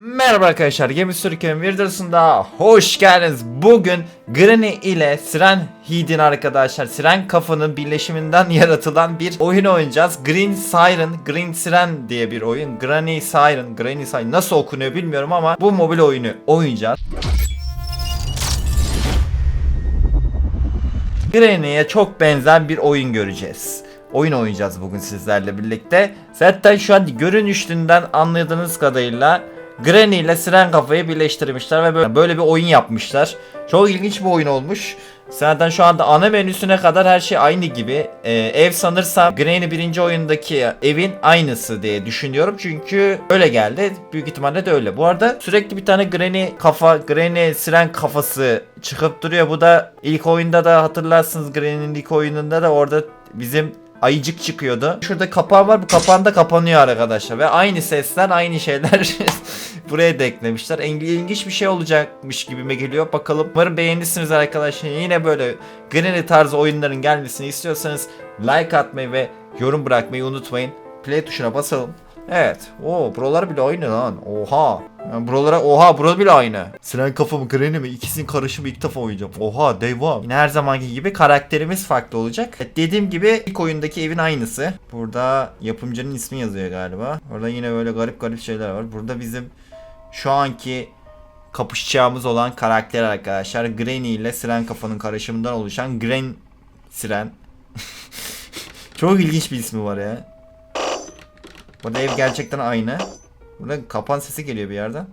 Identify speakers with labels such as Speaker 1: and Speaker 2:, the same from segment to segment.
Speaker 1: Merhaba arkadaşlar, Gemi Sürükün videosunda hoş geldiniz. Bugün Granny ile Siren Heed'in arkadaşlar, Siren kafanın birleşiminden yaratılan bir oyun oynayacağız. Green Siren, Green Siren diye bir oyun. Granny Siren, Granny Siren nasıl okunuyor bilmiyorum ama bu mobil oyunu oynayacağız. Granny'e çok benzer bir oyun göreceğiz. Oyun oynayacağız bugün sizlerle birlikte. Zaten şu an görünüşünden anladığınız kadarıyla Granny ile Siren kafayı birleştirmişler ve böyle, bir oyun yapmışlar. Çok ilginç bir oyun olmuş. Zaten şu anda ana menüsüne kadar her şey aynı gibi. Ee, ev sanırsam Granny birinci oyundaki evin aynısı diye düşünüyorum. Çünkü öyle geldi. Büyük ihtimalle de öyle. Bu arada sürekli bir tane Granny kafa, Granny Siren kafası çıkıp duruyor. Bu da ilk oyunda da hatırlarsınız Granny'nin ilk oyununda da orada bizim ayıcık çıkıyordu. Şurada kapağı var. Bu kapağın da kapanıyor arkadaşlar. Ve aynı sesler, aynı şeyler buraya da eklemişler. İlgi- İlginç bir şey olacakmış gibime geliyor. Bakalım. Umarım beğenirsiniz arkadaşlar. Yine böyle Granny tarzı oyunların gelmesini istiyorsanız like atmayı ve yorum bırakmayı unutmayın. Play tuşuna basalım. Evet. Oo buralar bile aynı lan. Oha. Yani buralara oha burası bile aynı. Siren kafa mı Granny mi? İkisinin karışımı ilk defa oynayacağım. Oha devam. Yine her zamanki gibi karakterimiz farklı olacak. Evet, dediğim gibi ilk oyundaki evin aynısı. Burada yapımcının ismi yazıyor galiba. Orada yine böyle garip garip şeyler var. Burada bizim şu anki kapışacağımız olan karakter arkadaşlar. Granny ile Siren kafanın karışımından oluşan Gren Siren. Çok ilginç bir ismi var ya. Burada ev gerçekten aynı. Burada kapan sesi geliyor bir yerden.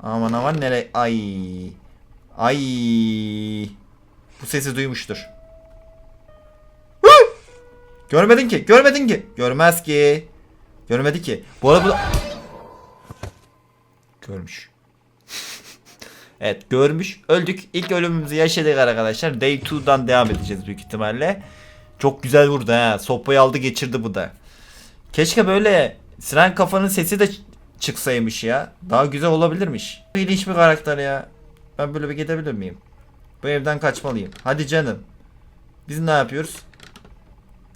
Speaker 1: Aman aman nere? Ay. Ay. Bu sesi duymuştur. Görmedin ki. Görmedin ki. Görmez ki. Görmedi ki. Bu arada bu... Görmüş. evet görmüş. Öldük. İlk ölümümüzü yaşadık arkadaşlar. Day 2'dan devam edeceğiz büyük ihtimalle. Çok güzel vurdu ha. Sopayı aldı geçirdi bu da. Keşke böyle Siren kafanın sesi de çıksaymış ya. Daha güzel olabilirmiş. İlginç bir karakter ya. Ben böyle bir gidebilir miyim? Bu evden kaçmalıyım. Hadi canım. Biz ne yapıyoruz?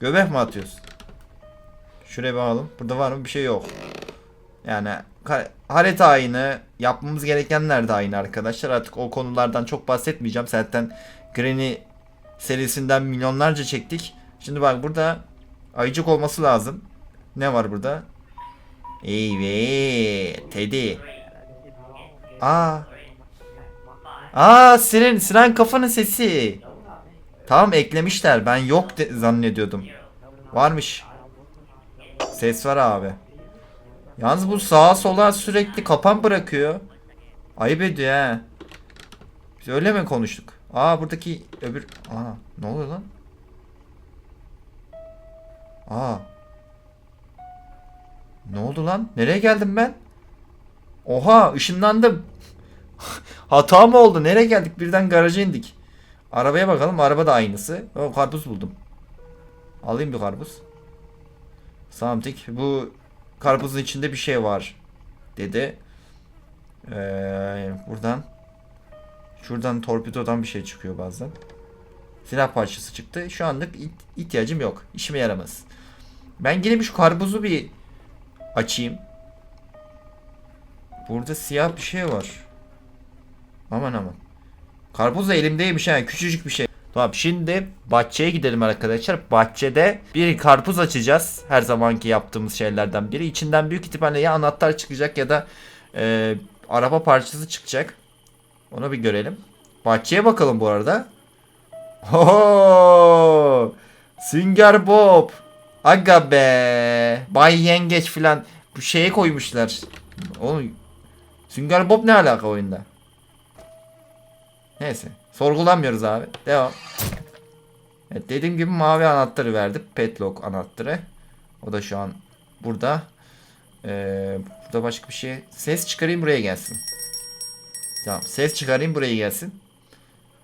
Speaker 1: Göbek mi atıyoruz? Şuraya bakalım. Burada var mı? Bir şey yok. Yani harita aynı. Yapmamız gerekenler de aynı arkadaşlar. Artık o konulardan çok bahsetmeyeceğim. Zaten Granny serisinden milyonlarca çektik. Şimdi bak burada ayıcık olması lazım. Ne var burada? Evet. Teddy. Aa. Aa Siren, Siren kafanın sesi. Tamam eklemişler. Ben yok de- zannediyordum. Varmış. Ses var abi. Yalnız bu sağa sola sürekli kapan bırakıyor. Ayıp ediyor ha. Biz öyle mi konuştuk? Aa buradaki öbür... Aa ne oluyor lan? Aa. Ne oldu lan? Nereye geldim ben? Oha ışınlandım. Hata mı oldu? Nereye geldik? Birden garaja indik. Arabaya bakalım. Araba da aynısı. O karpuz buldum. Alayım bir karpuz. Something. Bu karpuzun içinde bir şey var. Dedi. Ee, buradan. Şuradan torpidodan bir şey çıkıyor bazen. Silah parçası çıktı. Şu anlık ihtiyacım yok. İşime yaramaz. Ben bir şu karpuzu bir açayım. Burada siyah bir şey var. Aman aman. Karpuz da elimdeymiş ha. Küçücük bir şey. Tamam şimdi bahçeye gidelim arkadaşlar. Bahçede bir karpuz açacağız. Her zamanki yaptığımız şeylerden biri. İçinden büyük ihtimalle ya anahtar çıkacak ya da e, araba parçası çıkacak. Onu bir görelim. Bahçeye bakalım bu arada. Ho! Sünger Bob. Aga be. Bay Yengeç filan bu şeye koymuşlar. Oğlum Sünger Bob ne alaka oyunda? Neyse. Sorgulamıyoruz abi. Devam. Evet dediğim gibi mavi anahtarı verdi. Petlock anahtarı. O da şu an burada. Ee, burada başka bir şey. Ses çıkarayım buraya gelsin. Tamam. Ses çıkarayım buraya gelsin.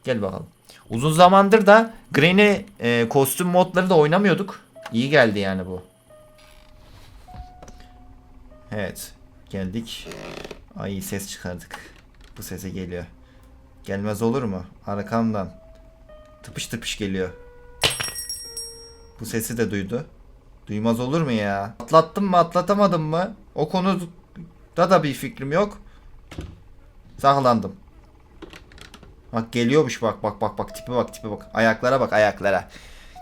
Speaker 1: Gel bakalım. Uzun zamandır da Granny e, kostüm modları da oynamıyorduk. İyi geldi yani bu. Evet. Geldik. Ay ses çıkardık. Bu sese geliyor. Gelmez olur mu? Arkamdan. Tıpış tıpış geliyor. Bu sesi de duydu. Duymaz olur mu ya? Atlattım mı atlatamadım mı? O konu Da bir fikrim yok. Saklandım. Bak geliyormuş bak bak bak bak tipe bak tipe bak. Ayaklara bak ayaklara.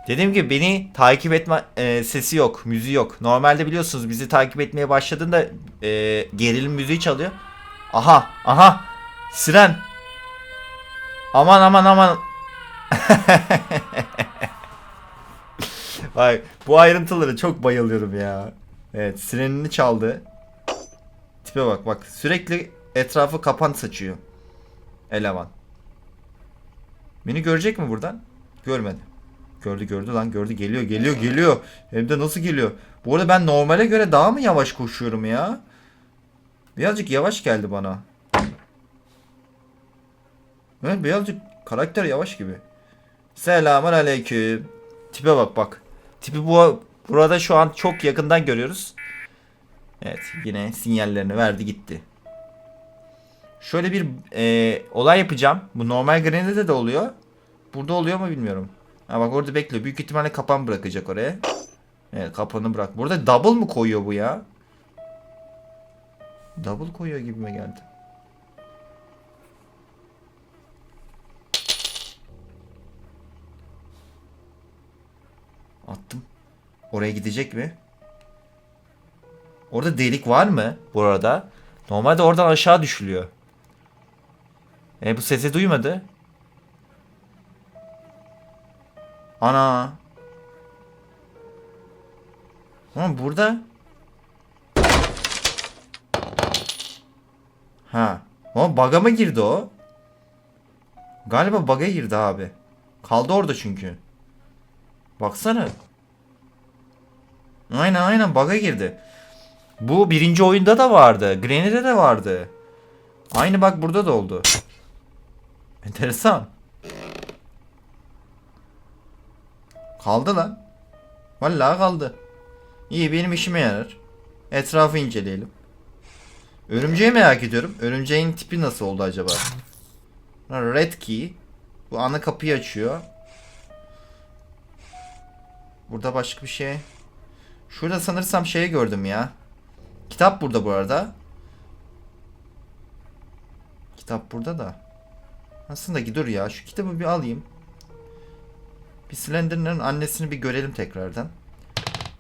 Speaker 1: Dediğim gibi beni takip etme e, sesi yok, müziği yok. Normalde biliyorsunuz bizi takip etmeye başladığında e, gerilim müziği çalıyor. Aha, aha. Siren. Aman aman aman. Vay, bu ayrıntılara çok bayılıyorum ya. Evet, sirenini çaldı. Tipe bak bak. Sürekli etrafı kapan saçıyor. Eleman. Beni görecek mi buradan? Görmedi. Gördü gördü lan gördü geliyor geliyor geliyor. Hem de nasıl geliyor? Bu arada ben normale göre daha mı yavaş koşuyorum ya? Birazcık yavaş geldi bana. Evet birazcık karakter yavaş gibi. Selamun aleyküm. Tipe bak bak. Tipi bu burada şu an çok yakından görüyoruz. Evet yine sinyallerini verdi gitti. Şöyle bir e, olay yapacağım. Bu normal Granny'de de oluyor. Burada oluyor mu bilmiyorum. Ha bak orada bekliyor. Büyük ihtimalle kapan bırakacak oraya. Evet kapanı bırak. Burada double mı koyuyor bu ya? Double koyuyor gibime geldi. Attım. Oraya gidecek mi? Orada delik var mı bu arada? Normalde oradan aşağı düşülüyor. E bu sesi duymadı. Ana. Ama burada. Ha. Ama bug'a mı girdi o? Galiba bug'a girdi abi. Kaldı orada çünkü. Baksana. Aynen aynen bug'a girdi. Bu birinci oyunda da vardı. Granny'de de vardı. Aynı bak burada da oldu. Enteresan. Kaldı lan. Vallahi kaldı. İyi benim işime yarar. Etrafı inceleyelim. Örümceği merak ediyorum. Örümceğin tipi nasıl oldu acaba? Red key. Bu ana kapıyı açıyor. Burada başka bir şey. Şurada sanırsam şey gördüm ya. Kitap burada bu arada. Kitap burada da. Aslında dur ya şu kitabı bir alayım. Bir Slenderman'ın annesini bir görelim tekrardan.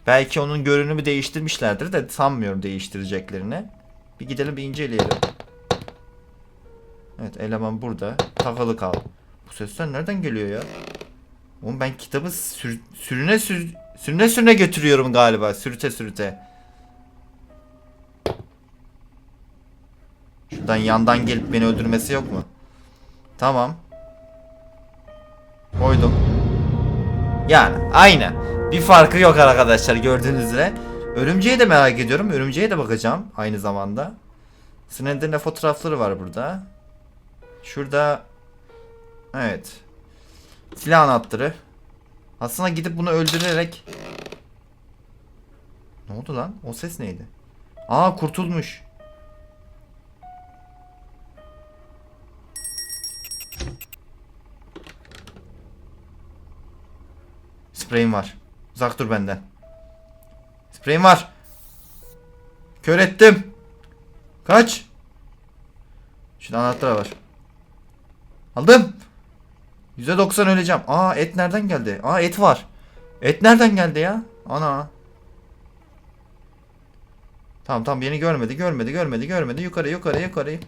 Speaker 1: Belki onun görünümü değiştirmişlerdir de sanmıyorum değiştireceklerini. Bir gidelim bir inceleyelim. Evet eleman burada. Takılı kal. Bu sesler nereden geliyor ya? Oğlum ben kitabı sür- sürüne sür sürüne sürüne götürüyorum galiba. Sürüte sürüte. Şuradan yandan gelip beni öldürmesi yok mu? Tamam. Koydum. Yani aynı. Bir farkı yok arkadaşlar gördüğünüz üzere. Örümceği de merak ediyorum. Örümceğe de bakacağım aynı zamanda. Slender'ın fotoğrafları var burada. Şurada Evet. Silah anahtarı. Aslında gidip bunu öldürerek Ne oldu lan? O ses neydi? Aa kurtulmuş. Spreyim var. Uzak dur benden. Spreyim var. Kör ettim. Kaç. Şurada anahtar var. Aldım. %90 öleceğim. Aa et nereden geldi? Aa et var. Et nereden geldi ya? Ana. Tamam tamam beni görmedi görmedi görmedi görmedi. Yukarı yukarı yukarı.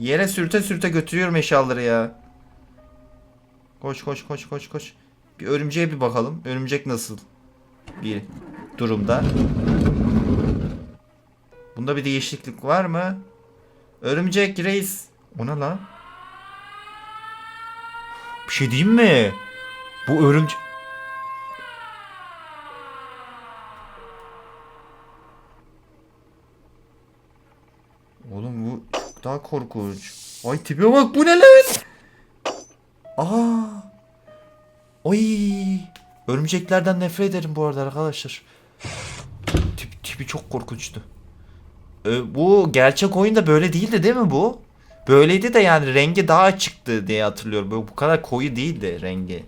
Speaker 1: Yere sürte sürte götürüyorum eşyaları ya. Koş koş koş koş koş. Bir örümceğe bir bakalım. Örümcek nasıl bir durumda? Bunda bir değişiklik var mı? Örümcek reis. O ne lan? Bir şey diyeyim mi? Bu örümcek... Oğlum bu daha korkunç. Ay tipe bak bu ne lan? Aa. Oy. Örümceklerden nefret ederim bu arada arkadaşlar. Tip, tipi çok korkunçtu. Ee, bu gerçek oyunda böyle değildi değil mi bu? Böyleydi de yani rengi daha açıktı diye hatırlıyorum. Böyle bu kadar koyu değildi rengi.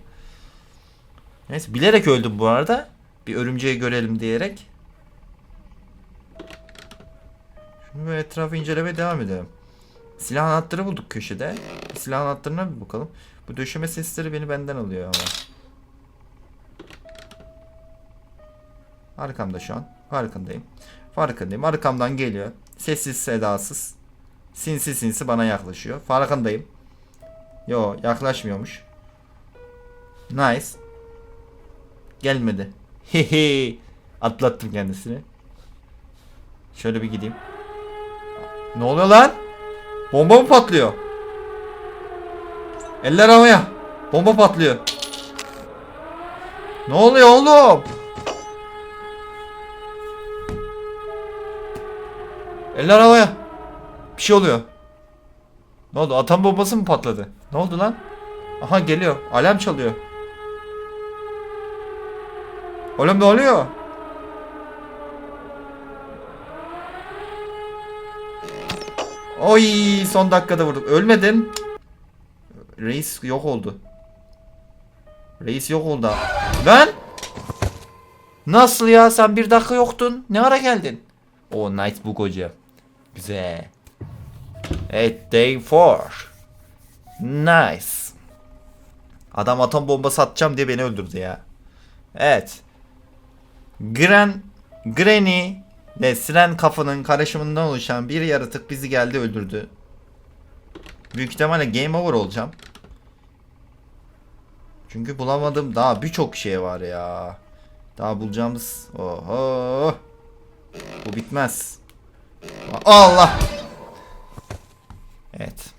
Speaker 1: Neyse bilerek öldüm bu arada. Bir örümceği görelim diyerek. Şimdi böyle etrafı incelemeye devam edelim. Silah anahtarı bulduk köşede. Silah anahtarına bir bakalım. Bu döşeme sesleri beni benden alıyor ama. Arkamda şu an. Farkındayım. Farkındayım. Arkamdan geliyor. Sessiz sedasız. Sinsi sinsi bana yaklaşıyor. Farkındayım. Yo yaklaşmıyormuş. Nice. Gelmedi. Hehe. Atlattım kendisini. Şöyle bir gideyim. Ne oluyor lan? Bomba mı patlıyor? Eller havaya. Bomba patlıyor. Ne oluyor oğlum? Eller havaya. Bir şey oluyor. Ne oldu? Atom bombası mı patladı? Ne oldu lan? Aha geliyor. Alarm çalıyor. Oğlum ne oluyor? Oy son dakikada vurduk. Ölmedin. Reis yok oldu. Reis yok oldu. Lan! Nasıl ya? Sen bir dakika yoktun. Ne ara geldin? O nice book hocam. Güzel. Evet day 4. Nice. Adam atom bombası atacağım diye beni öldürdü ya. Evet. Gran Granny ve Siren kafanın karışımından oluşan bir yaratık bizi geldi öldürdü. Büyük ihtimalle game over olacağım. Çünkü bulamadığım daha birçok şey var ya. Daha bulacağımız. Oho. Bu bitmez. Allah. Evet.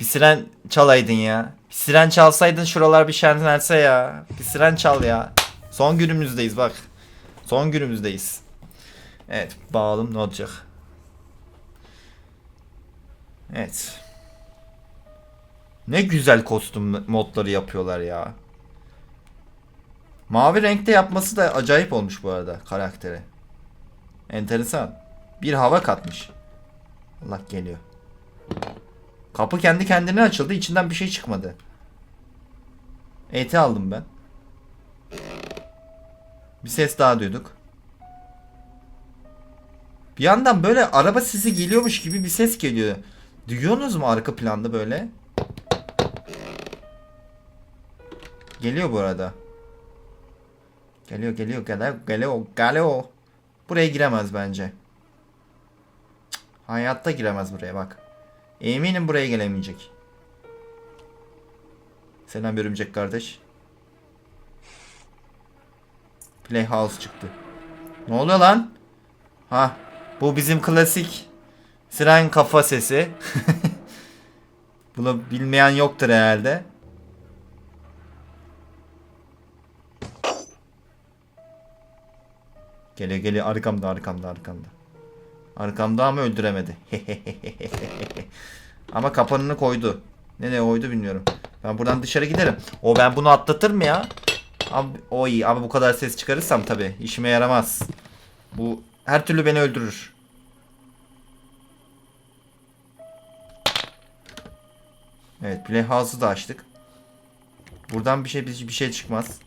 Speaker 1: Bir siren çalaydın ya. Bir siren çalsaydın şuralar bir şenlense ya. Bir siren çal ya. Son günümüzdeyiz bak. Son günümüzdeyiz. Evet bağalım ne olacak? Evet. Ne güzel kostüm modları yapıyorlar ya. Mavi renkte yapması da acayip olmuş bu arada karaktere. Enteresan. Bir hava katmış. Allah geliyor. Kapı kendi kendine açıldı. içinden bir şey çıkmadı. Eti aldım ben. Bir ses daha duyduk. Bir yandan böyle araba sesi geliyormuş gibi bir ses geliyor. Duyuyorsunuz mu arka planda böyle? Geliyor bu arada. Geliyor geliyor geliyor geliyor geliyor. Buraya giremez bence. Cık, hayatta giremez buraya bak. Eminim buraya gelemeyecek. Selam örümcek kardeş. Playhouse çıktı. Ne oluyor lan? Ha, bu bizim klasik siren kafa sesi. Bunu bilmeyen yoktur herhalde. Geliyor geliyor arkamda arkamda arkamda. Arkamda ama öldüremedi. ama kapanını koydu. Ne ne koydu bilmiyorum. Ben buradan dışarı giderim. O ben bunu atlatır mı ya? Abi, o ama bu kadar ses çıkarırsam tabi işime yaramaz. Bu her türlü beni öldürür. Evet Playhouse'u da açtık. Buradan bir şey bir şey çıkmaz.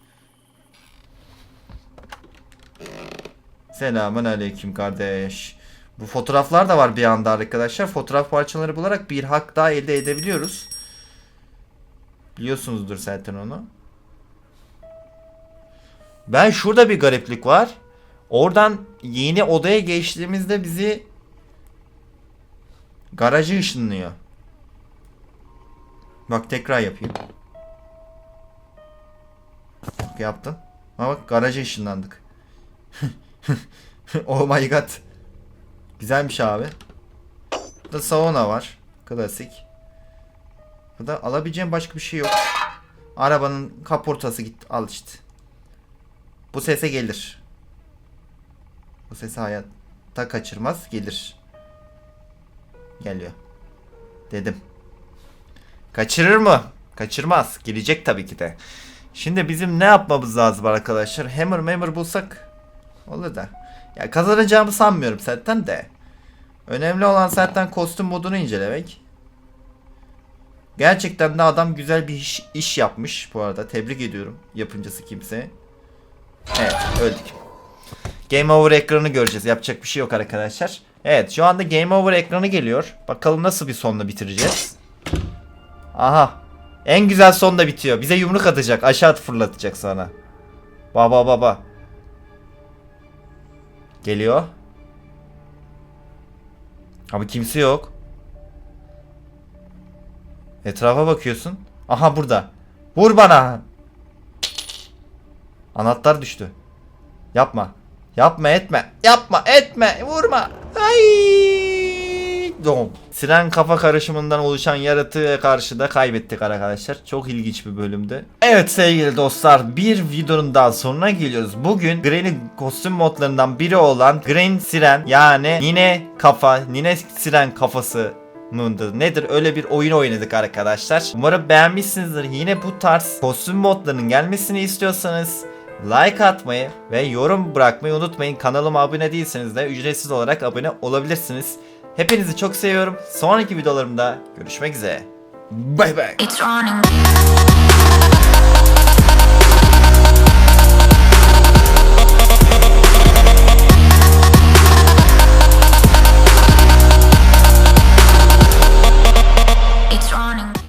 Speaker 1: Selamun aleyküm kardeş. Bu fotoğraflar da var bir anda arkadaşlar. Fotoğraf parçaları bularak bir hak daha elde edebiliyoruz. Biliyorsunuzdur zaten onu. Ben şurada bir gariplik var. Oradan yeni odaya geçtiğimizde bizi garajı ışınlıyor. Bak tekrar yapayım. Bak yaptın. Ama bak garaja ışınlandık. oh my god. Güzelmiş abi. Burada sauna var. Klasik. Burada alabileceğim başka bir şey yok. Arabanın kaportası git al işte. Bu sese gelir. Bu sesi hayatta kaçırmaz gelir. Geliyor. Dedim. Kaçırır mı? Kaçırmaz. Gelecek tabii ki de. Şimdi bizim ne yapmamız lazım arkadaşlar? Hammer hammer bulsak olur da. Ya kazanacağımı sanmıyorum zaten de. Önemli olan zaten kostüm modunu incelemek. Gerçekten de adam güzel bir iş, iş yapmış bu arada. Tebrik ediyorum yapımcısı kimse. Evet öldük. Game over ekranı göreceğiz. Yapacak bir şey yok arkadaşlar. Evet şu anda Game Over ekranı geliyor. Bakalım nasıl bir sonla bitireceğiz. Aha. En güzel sonda bitiyor. Bize yumruk atacak. Aşağı fırlatacak sana. Baba baba. Geliyor. Abi kimse yok. Etrafa bakıyorsun. Aha burada. Vur bana. Anahtar düştü. Yapma. Yapma etme. Yapma etme. Vurma. Ay. Dom. Siren kafa karışımından oluşan yaratığı karşı da kaybettik arkadaşlar. Çok ilginç bir bölümdü. Evet sevgili dostlar bir videonun daha sonuna geliyoruz. Bugün Granny kostüm modlarından biri olan Green Siren yani Nine kafa, Nine Siren kafası mıdır nedir öyle bir oyun oynadık arkadaşlar. Umarım beğenmişsinizdir. Yine bu tarz kostüm modlarının gelmesini istiyorsanız like atmayı ve yorum bırakmayı unutmayın. Kanalıma abone değilseniz de ücretsiz olarak abone olabilirsiniz. Hepinizi çok seviyorum. Sonraki videolarımda görüşmek üzere. Bay bay.